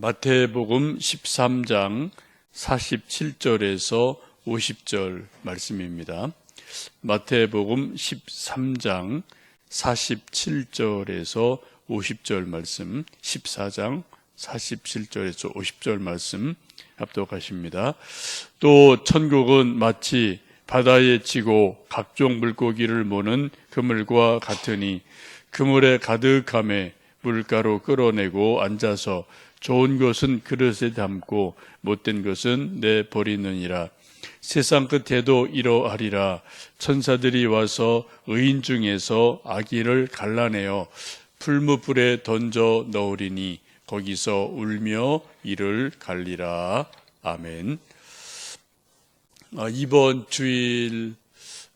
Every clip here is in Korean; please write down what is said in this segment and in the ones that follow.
마태복음 13장 47절에서 50절 말씀입니다. 마태복음 13장 47절에서 50절 말씀, 14장 47절에서 50절 말씀 합독하십니다. 또 천국은 마치 바다에 치고 각종 물고기를 모는 그물과 같으니 그물에 가득함에 물가로 끌어내고 앉아서 좋은 것은 그릇에 담고 못된 것은 내 버리느니라. 세상 끝에도 이러하리라. 천사들이 와서 의인 중에서 악인을 갈라내어 풀무불에 던져 넣으리니 거기서 울며 이를 갈리라. 아멘. 아, 이번 주일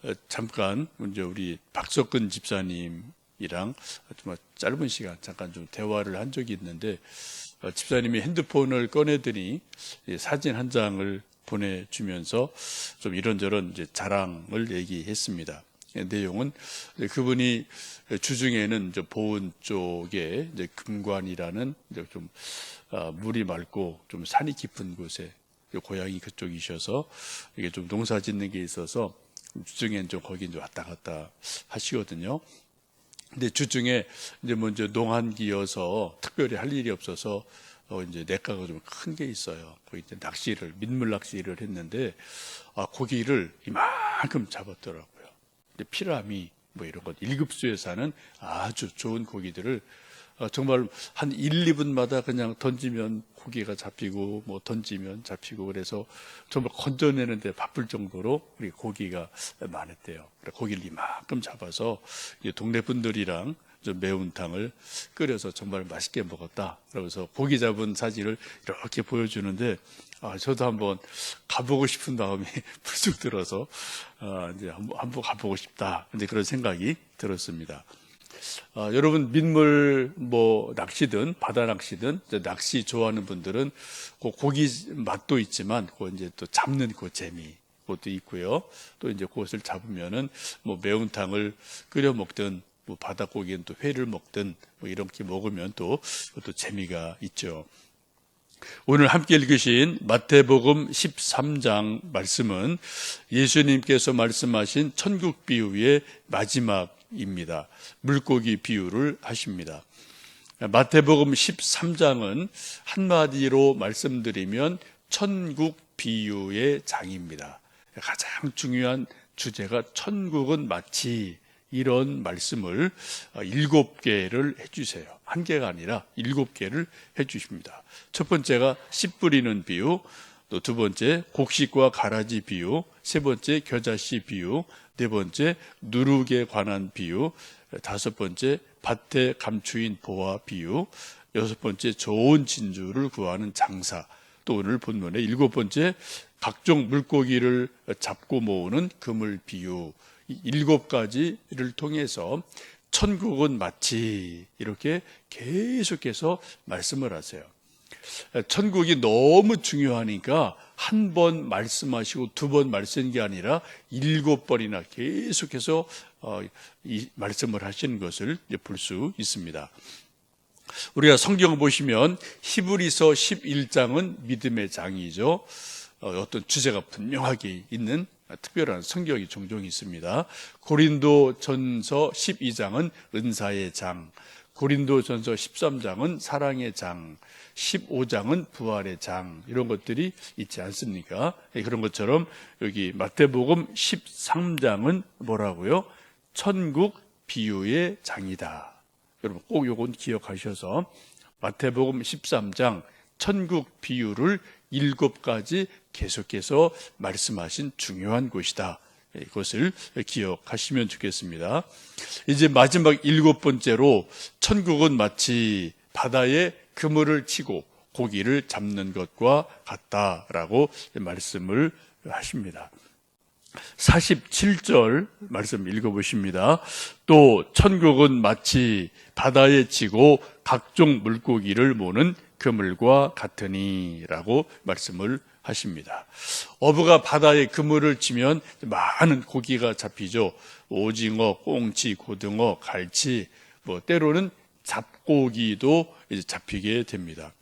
어, 잠깐 이제 우리 박석근 집사님 이랑 좀 짧은 시간 잠깐 좀 대화를 한 적이 있는데 어, 집사님이 핸드폰을 꺼내더니 사진 한 장을 보내주면서 좀 이런저런 이제 자랑을 얘기했습니다. 내용은 그분이 주중에는 이제 보은 쪽에 이제 금관이라는 이제 좀 아, 물이 맑고 좀 산이 깊은 곳에 고향이 그쪽이셔서 이게 좀 농사 짓는 게 있어서 주중엔 좀 거기 이제 왔다 갔다 하시거든요. 근데 주중에 이제 먼저 농한기여서 특별히 할 일이 없어서 어 이제 내과가 좀 큰 게 있어요. 거기 이제 낚시를 민물 낚시를 했는데 아 고기를 이만큼 잡았더라고요. 근데 피라미 뭐 이런 것 1급수에 사는 아주 좋은 고기들을 어, 정말 한 1, 2분마다 그냥 던지면 고기가 잡히고 뭐 던지면 잡히고 그래서 정말 건져내는데 바쁠 정도로 우리 고기가 많았대요. 고기를 이만큼 잡아서 이 동네 분들이랑 좀 매운탕을 끓여서 정말 맛있게 먹었다. 그러면서 고기 잡은 사진을 이렇게 보여주는데 아, 저도 한번 가보고 싶은 마음이 불쑥 들어서 아, 이제 한번, 한번 가보고 싶다. 이제 그런 생각이 들었습니다. 아, 여러분 민물 뭐 낚시든 바다 낚시든 낚시 좋아하는 분들은 그 고기 맛도 있지만 그 이제 또 잡는 그 재미 그것도 있고요. 또 이제 그것을 잡으면은 뭐 매운탕을 끓여 먹든 뭐 바닷고기는 또 회를 먹든 뭐 이렇게 먹으면 또 또 재미가 있죠. 오늘 함께 읽으신 마태복음 13장 말씀은 예수님께서 말씀하신 천국 비유의 마지막입니다. 물고기 비유를 하십니다. 마태복음 13장은 한마디로 말씀드리면 천국 비유의 장입니다. 가장 중요한 주제가 천국은 마치 이런 말씀을 일곱 개를 해주세요. 한 개가 아니라 일곱 개를 해주십니다. 첫 번째가 씨 뿌리는 비유, 또 두 번째 곡식과 가라지 비유, 세 번째 겨자씨 비유, 네 번째 누룩에 관한 비유, 다섯 번째 밭에 감추인 보화 비유, 여섯 번째 좋은 진주를 구하는 장사, 또 오늘 본문의 일곱 번째 각종 물고기를 잡고 모으는 그물 비유, 일곱 가지를 통해서 천국은 마치 이렇게 계속해서 말씀을 하세요. 천국이 너무 중요하니까 한 번 말씀하시고 두 번 말씀한 게 아니라 일곱 번이나 계속해서 어, 이 말씀을 하시는 것을 볼 수 있습니다. 우리가 성경 보시면 히브리서 11장은 믿음의 장이죠. 어, 어떤 주제가 분명하게 있는 특별한 성경이 종종 있습니다. 고린도 전서 12장은 은사의 장, 고린도 전서 13장은 사랑의 장, 15장은 부활의 장, 이런 것들이 있지 않습니까? 예, 그런 것처럼 여기 마태복음 13장은 뭐라고요? 천국 비유의 장이다. 여러분 꼭 요건 기억하셔서 마태복음 13장 천국 비유를 일곱 가지 계속해서 말씀하신 중요한 곳이다. 이것을 기억하시면 좋겠습니다. 이제 마지막 일곱 번째로 천국은 마치 바다에 그물을 치고 고기를 잡는 것과 같다라고 말씀을 하십니다. 47절 말씀 읽어보십니다. 또 천국은 마치 바다에 치고 각종 물고기를 모는 그물과 같으니라고 말씀을 하십니다. 어부가 바다에 그물을 치면 많은 고기가 잡히죠. 오징어, 꽁치, 고등어, 갈치, 뭐 때로는 잡고기도 이제 잡히게 됩니다.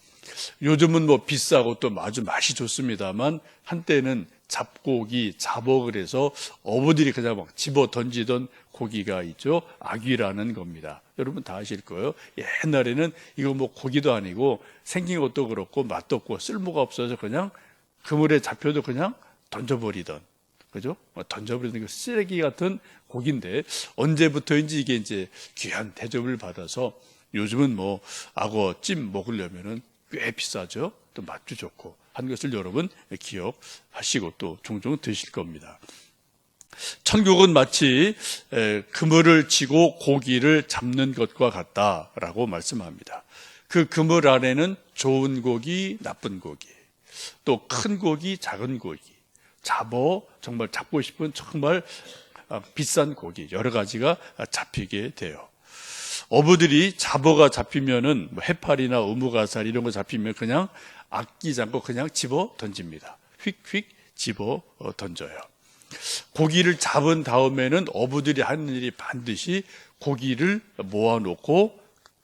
요즘은 뭐 비싸고 또 아주 맛이 좋습니다만 한때는 잡고기, 잡어 그래서 어부들이 그냥 막 집어 던지던 고기가 있죠. 아귀라는 겁니다. 여러분 다 아실 거예요. 옛날에는 이거 뭐 고기도 아니고 생긴 것도 그렇고 맛도 없고 쓸모가 없어서 그냥 그물에 잡혀도 그냥 던져버리던 그죠? 뭐 던져버리는 그 쓰레기 같은 고기인데 언제부터인지 이게 이제 귀한 대접을 받아서 요즘은 뭐 악어 찜 먹으려면은 꽤 비싸죠. 또 맛도 좋고 한 것을 여러분 기억하시고 또 종종 드실 겁니다. 천국은 마치 에, 그물을 치고 고기를 잡는 것과 같다라고 말씀합니다. 그 그물 안에는 좋은 고기, 나쁜 고기, 또 큰 고기, 작은 고기, 잡어 정말 잡고 싶은 정말 아, 비싼 고기 여러 가지가 잡히게 돼요. 어부들이 잡어가 잡히면은 뭐 해파리나 어묵아살 이런 거 잡히면 그냥 아끼지 않고 그냥 집어 던집니다. 휙휙 집어 어, 던져요. 고기를 잡은 다음에는 어부들이 하는 일이 반드시 고기를 모아놓고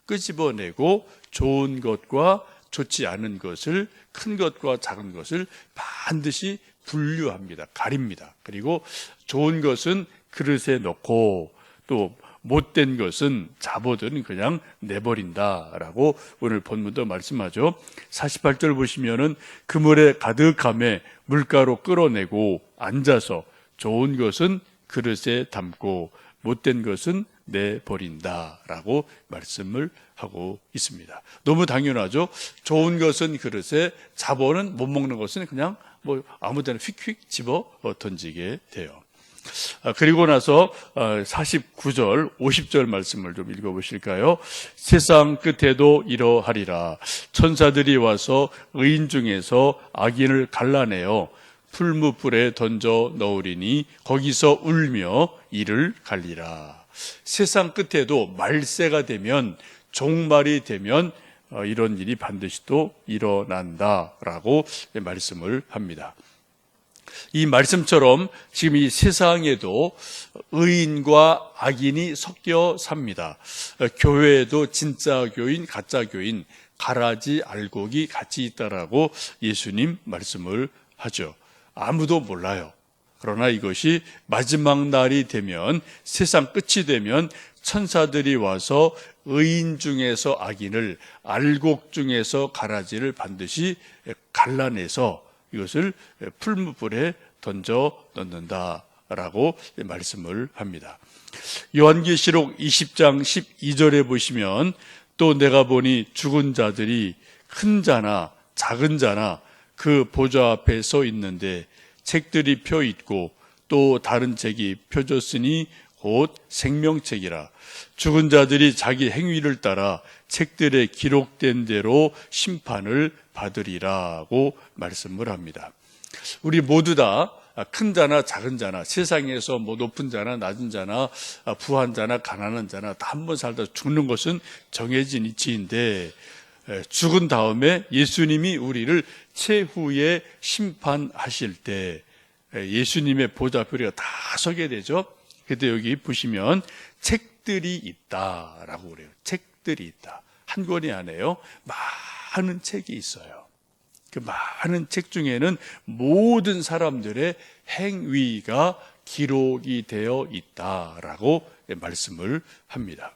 끄집어내고 좋은 것과 좋지 않은 것을 큰 것과 작은 것을 반드시 분류합니다. 가립니다. 그리고 좋은 것은 그릇에 넣고 또 못된 것은 잡어든 그냥 내버린다라고 오늘 본문도 말씀하죠. 48절 보시면은 그물에 가득함에 물가로 끌어내고 앉아서 좋은 것은 그릇에 담고 못된 것은 내버린다라고 말씀을 하고 있습니다. 너무 당연하죠. 좋은 것은 그릇에 잡어는 못 먹는 것은 그냥 뭐 아무데나 휙휙 집어 던지게 돼요. 아, 그리고 나서 49절, 50절 말씀을 좀 읽어보실까요? 세상 끝에도 이러하리라. 천사들이 와서 의인 중에서 악인을 갈라내어 풀무불에 던져 넣으리니 거기서 울며 이를 갈리라. 세상 끝에도 말세가 되면 종말이 되면 어, 이런 일이 반드시 또 일어난다라고 말씀을 합니다. 이 말씀처럼 지금 이 세상에도 의인과 악인이 섞여 삽니다. 교회에도 진짜 교인, 가짜 교인, 가라지, 알곡이 같이 있다라고 예수님 말씀을 하죠. 아무도 몰라요. 그러나 이것이 마지막 날이 되면 세상 끝이 되면 천사들이 와서 의인 중에서 악인을 알곡 중에서 가라지를 반드시 갈라내서 이것을 풀무불에 던져 넣는다라고 말씀을 합니다. 요한계시록 20장 12절에 보시면 또 내가 보니 죽은 자들이 큰 자나 작은 자나 그 보좌 앞에 서 있는데 책들이 펴 있고 또 다른 책이 펴졌으니 곧 생명책이라 죽은 자들이 자기 행위를 따라 책들에 기록된 대로 심판을 받으리라고 말씀을 합니다. 우리 모두 다 큰 자나 작은 자나 세상에서 뭐 높은 자나 낮은 자나 부한 자나 가난한 자나 다 한 번 살다 죽는 것은 정해진 이치인데 죽은 다음에 예수님이 우리를 최후에 심판하실 때 예수님의 보좌표리가 다 서게 되죠. 그때 여기 보시면 책들이 있다라고 그래요. 책들이 있다. 한 권이 아니에요. 많은 책이 있어요. 그 많은 책 중에는 모든 사람들의 행위가 기록이 되어 있다라고 말씀을 합니다.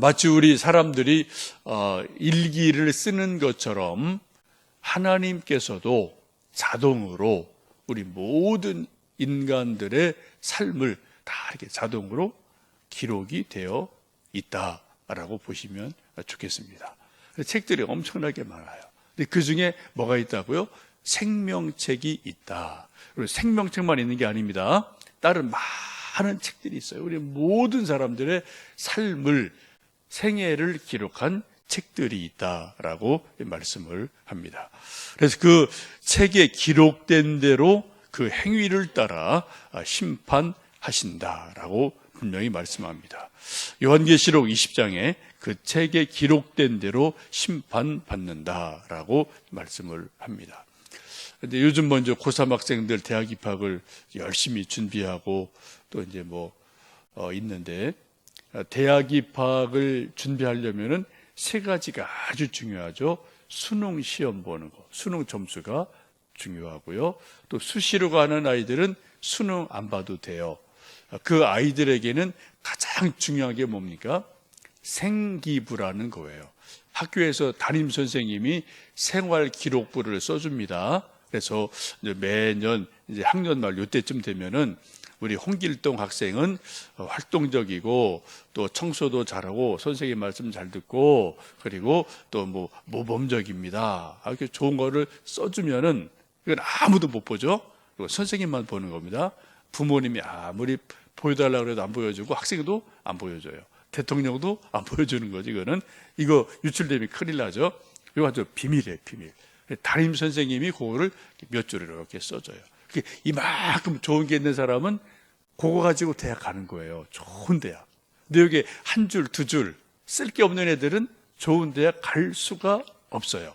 마치 우리 사람들이 어, 일기를 쓰는 것처럼 하나님께서도 자동으로 우리 모든 인간들의 삶을 다 이렇게 자동으로 기록이 되어 있다라고 보시면 좋겠습니다. 책들이 엄청나게 많아요. 그 중에 뭐가 있다고요? 생명책이 있다. 그리고 생명책만 있는 게 아닙니다. 다른 많은 책들이 있어요. 우리 모든 사람들의 삶을 생애를 기록한 책들이 있다라고 말씀을 합니다. 그래서 그 책에 기록된 대로 그 행위를 따라 심판하신다라고 분명히 말씀합니다. 요한계시록 20장에 그 책에 기록된 대로 심판받는다라고 말씀을 합니다. 근데 요즘 먼저 고3 학생들 대학 입학을 열심히 준비하고 또 이제 뭐, 어, 있는데, 대학 입학을 준비하려면은 세 가지가 아주 중요하죠. 수능 시험 보는 거, 수능 점수가 중요하고요. 또 수시로 가는 아이들은 수능 안 봐도 돼요. 그 아이들에게는 가장 중요한 게 뭡니까? 생기부라는 거예요. 학교에서 담임 선생님이 생활 기록부를 써줍니다. 그래서 이제 매년 이제 학년 말 요때쯤 되면은 우리 홍길동 학생은 활동적이고 또 청소도 잘하고 선생님 말씀 잘 듣고 그리고 또 뭐 모범적입니다. 아, 이렇게 좋은 거를 써주면은 이건 아무도 못 보죠. 그리고 선생님만 보는 겁니다. 부모님이 아무리 보여달라고 해도 안 보여주고 학생도 안 보여줘요. 대통령도 안 보여주는 거지. 이거는 이거 유출되면 큰일 나죠. 이거 아주 비밀이에요, 비밀. 담임 선생님이 그거를 몇 줄을 이렇게 써줘요. 이만큼 좋은 게 있는 사람은 그거 가지고 대학 가는 거예요. 좋은 대학. 근데 여기 한 줄, 두 줄, 쓸 게 없는 애들은 좋은 대학 갈 수가 없어요.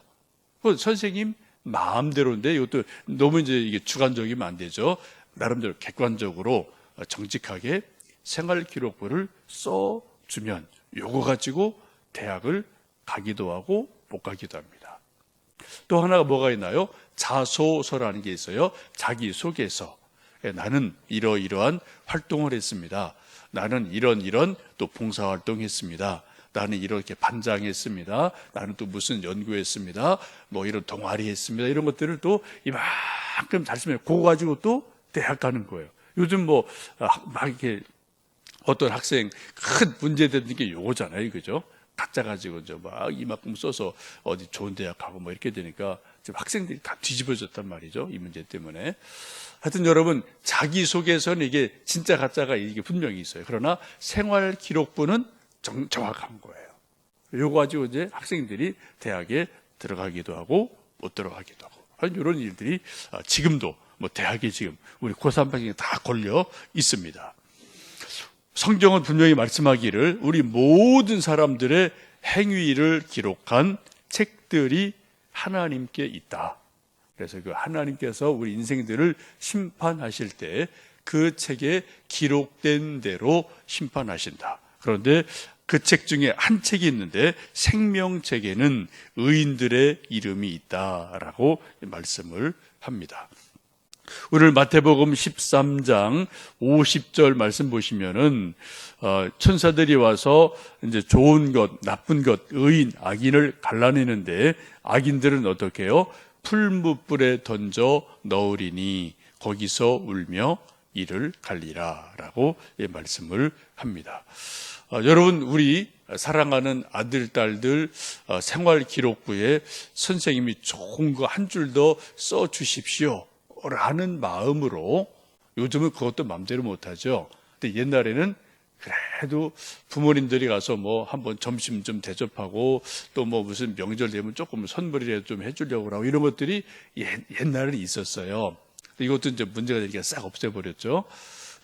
그 선생님 마음대로인데 이것도 너무 이제 이게 주관적이면 안 되죠. 나름대로 객관적으로 정직하게 생활 기록부를 써 주면 요거 가지고 대학을 가기도 하고 못 가기도 합니다. 또 하나가 뭐가 있나요? 자소서라는 게 있어요. 자기 소개서. 예, 나는 이러이러한 활동을 했습니다. 나는 이런 이런 또 봉사 활동 했습니다. 나는 이렇게 반장했습니다. 나는 또 무슨 연구했습니다. 뭐 이런 동아리 했습니다. 이런 것들을 또 이만큼 잘 쓰면 그거 가지고 또 대학 가는 거예요. 요즘 뭐 막 이렇게 어떤 학생 큰 문제 되는 게 요거잖아요. 그죠? 가짜 가지고 저막 이만큼 써서 어디 좋은 대학 가고 뭐 이렇게 되니까 지금 학생들이 다 뒤집어졌단 말이죠. 이 문제 때문에. 하여튼 여러분 자기 소개서는 이게 진짜 가짜가 이게 분명히 있어요. 그러나 생활 기록부는 정, 정확한 거예요. 요거 가지고 이제 학생들이 대학에 들어가기도 하고 못 들어가기도 하고 이런 일들이 아, 지금도 뭐 대학에 지금 우리 고3 학생이 다 걸려 있습니다. 성경은 분명히 말씀하기를 우리 모든 사람들의 행위를 기록한 책들이 하나님께 있다. 그래서 그 하나님께서 우리 인생들을 심판하실 때 그 책에 기록된 대로 심판하신다. 그런데 그 책 중에 한 책이 있는데 생명책에는 의인들의 이름이 있다라고 말씀을 합니다. 오늘 마태복음 13장 50절 말씀 보시면은 어, 천사들이 와서 이제 좋은 것, 나쁜 것, 의인, 악인을 갈라내는데 악인들은 어떻게 해요? 풀무불에 던져 넣으리니 거기서 울며 이를 갈리라라고 예, 말씀을 합니다. 어, 여러분 우리 사랑하는 아들 딸들 어, 생활 기록부에 선생님이 좋은 거 한 줄 더 써 주십시오. 라는 마음으로 요즘은 그것도 마음대로 못 하죠. 근데 옛날에는 그래도 부모님들이 가서 뭐 한번 점심 좀 대접하고 또 뭐 무슨 명절 되면 조금 선물이라도 좀 해주려고 하고 이런 것들이 옛, 옛날에는 있었어요. 이것도 이제 문제가 되니까 싹 없애버렸죠.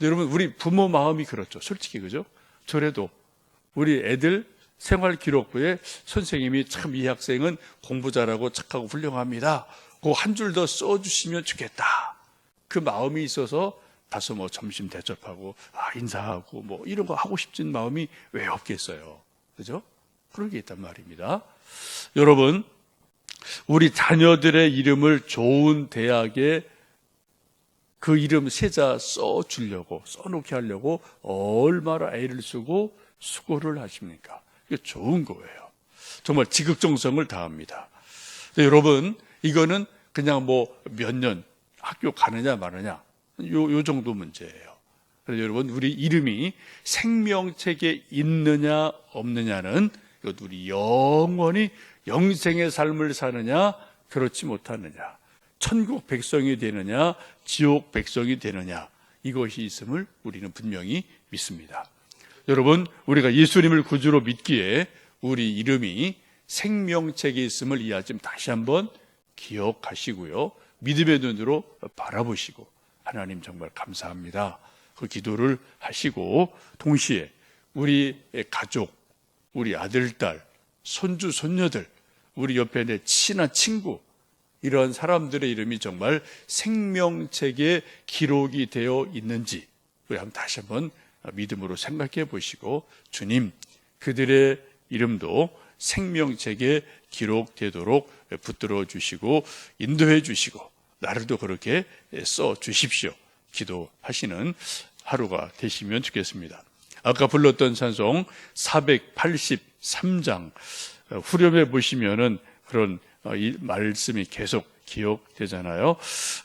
여러분 우리 부모 마음이 그렇죠. 솔직히 그죠? 저래도 우리 애들 생활 기록부에 선생님이 참 이 학생은 공부 잘하고 착하고 훌륭합니다. 그 한 줄 더 써주시면 좋겠다. 그 마음이 있어서 가서 뭐 점심 대접하고 아, 인사하고 뭐 이런 거 하고 싶은 마음이 왜 없겠어요. 그죠? 그런 게 있단 말입니다. 여러분, 우리 자녀들의 이름을 좋은 대학에 그 이름 세자 써 주려고, 써놓게 하려고 얼마나 애를 쓰고 수고를 하십니까? 이게 좋은 거예요. 정말 지극정성을 다합니다. 근데 여러분, 이거는 그냥 뭐 몇 년 학교 가느냐 마느냐 요, 요 정도 문제예요. 그래서 여러분 우리 이름이 생명책에 있느냐 없느냐는 우리 영원히 영생의 삶을 사느냐 그렇지 못하느냐 천국 백성이 되느냐 지옥 백성이 되느냐 이것이 있음을 우리는 분명히 믿습니다. 여러분 우리가 예수님을 구주로 믿기에 우리 이름이 생명책에 있음을 이 아침 다시 한번 기억하시고요. 믿음의 눈으로 바라보시고 하나님 정말 감사합니다. 그 기도를 하시고 동시에 우리 가족, 우리 아들, 딸, 손주, 손녀들, 우리 옆에 내 친한 친구 이런 사람들의 이름이 정말 생명책에 기록이 되어 있는지 우리 한번 다시 한번 믿음으로 생각해 보시고 주님 그들의 이름도 생명책에 기록되도록 붙들어 주시고 인도해 주시고 나를도 그렇게 써 주십시오. 기도하시는 하루가 되시면 좋겠습니다. 아까 불렀던 찬송 483장 후렴에 보시면은 그런 어, 이 말씀이 계속 기억되잖아요.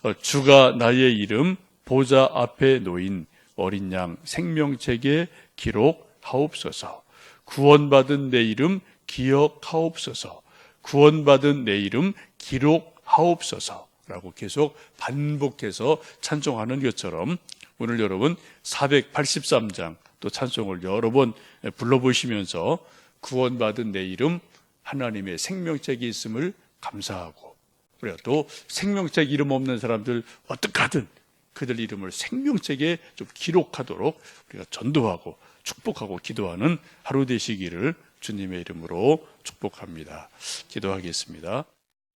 어, 주가 나의 이름 보좌 앞에 놓인 어린 양 생명책에 기록하옵소서. 구원받은 내 이름 기억하옵소서. 구원받은 내 이름 기록하옵소서라고 계속 반복해서 찬송하는 것처럼 오늘 여러분 483장 또 찬송을 여러 번 불러보시면서 구원받은 내 이름 하나님의 생명책이 있음을 감사하고 우리가 또 생명책 이름 없는 사람들 어떡하든 그들 이름을 생명책에 좀 기록하도록 우리가 전도하고 축복하고 기도하는 하루 되시기를 주님의 이름으로 축복합니다. 기도하겠습니다.